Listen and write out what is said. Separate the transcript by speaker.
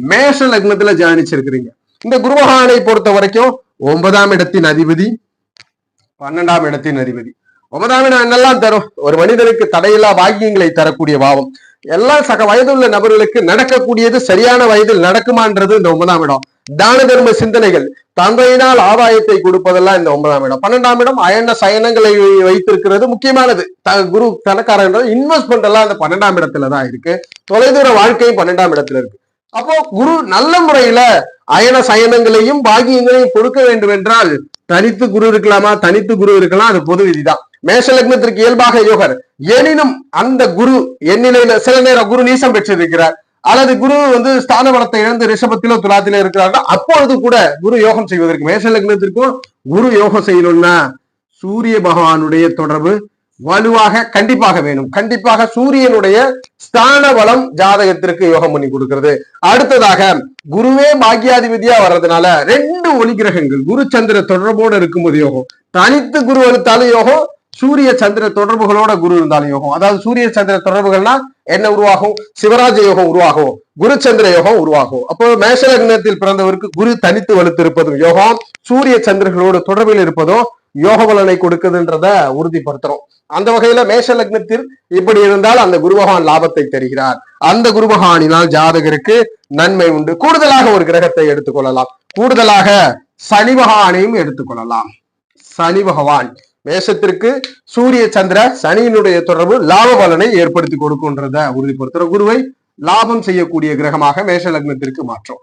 Speaker 1: மேஷ லக்னத்துல ஜானிச்சிருக்கிறீங்க. இந்த குருவகானை பொறுத்த வரைக்கும் ஒன்பதாம் இடத்தின் அதிபதி பன்னெண்டாம் இடத்தின் அதிபதி. ஒன்பதாம் இடம் என்னெல்லாம் தரும்? ஒரு மனிதனுக்கு தடையில்லா பாக்கியங்களை தரக்கூடிய பாவம். எல்லாம் சக வயதுள்ள நபர்களுக்கு நடக்கக்கூடியது சரியான வயதில் நடக்குமான்றது இந்த ஒன்பதாம் இடம். தான தர்ம சிந்தனைகள் தந்தையினால் ஆதாயத்தை கொடுப்பதெல்லாம் இந்த ஒன்பதாம் இடம். பன்னெண்டாம் இடம் அயன சயனங்களை வைத்திருக்கிறது முக்கியமானது. த- குரு தனக்காரன் இன்வெஸ்ட்மெண்ட் எல்லாம் அந்த பன்னெண்டாம் இடத்துல தான் இருக்கு. தொலைதூர வாழ்க்கையும் பன்னெண்டாம் இடத்துல இருக்கு. அப்போ குரு நல்ல முறையில அயன சயனங்களையும் பாகியங்களையும் கொடுக்க வேண்டும் என்றால் தனித்து குரு இருக்கலாமா? தனித்து குரு இருக்கலாம். அது பொது விதிதான். மேஷ லக்னத்திற்கு இயல்பாக யோகர். எனினும் அந்த குரு எண்ணிலையில சில நேரம் குரு நீசம் பெற்றிருக்கிறார். அல்லது குரு வந்து ஸ்தான பலத்தை இழந்து ரிஷபத்திலோ துலாத்திலோ இருக்கிறார்கள். அப்பொழுது கூட குரு யோகம் செய்வதற்கு மேஷ லக்னத்திற்கும் குரு யோகம் செய்யணும்னா சூரிய பகவானுடைய தொடர்பு வலுவாக கண்டிப்பாக வேணும். கண்டிப்பாக சூரியனுடைய ஸ்தான பலம் ஜாதகத்திற்கு யோகம் பண்ணி கொடுக்கிறது. அடுத்ததாக குருவே பாக்கியாதிபதியா வர்றதுனால ரெண்டு ஒளி கிரகங்கள் குரு சந்திர தொடர்போடு இருக்கும்போது யோகம். தனித்து குரு வலுத்தாலும் யோகம் சூரிய சந்திர தொடர்புகளோட குரு இருந்தாலும் யோகம். அதாவது சூரிய சந்திர தொடர்புகள்னா என்ன உருவாகும்? சிவராஜ யோகம் உருவாகும் குரு சந்திர யோகம் உருவாகும். அப்போ மேஷ லக்னத்தில் பிறந்தவருக்கு குரு தனித்து வலுத்து இருப்பதும் யோகம் சூரிய சந்திரர்களோட தொடர்பில் இருப்பதும் யோக பலனை கொடுக்குதுன்றத உறுதிப்படுத்துறோம். அந்த வகையில மேஷ லக்னத்தில் இப்படி இருந்தால் அந்த குருபகவான் லாபத்தை தருகிறார். அந்த குருபகவானினால் ஜாதகருக்கு நன்மை உண்டு. கூடுதலாக ஒரு கிரகத்தை எடுத்துக்கொள்ளலாம் கூடுதலாக சனி பகவானையும் எடுத்துக்கொள்ளலாம் சனி பகவான் மேஷத்திற்கு சூரிய சந்திர சனியினுடைய தொடர்பு லாப பலனை ஏற்படுத்தி கொடுக்குன்றத உறுதிப்படுத்துற குருவை லாபம் செய்யக்கூடிய கிரகமாக மேஷ லக்னத்திற்கு மாற்றும்.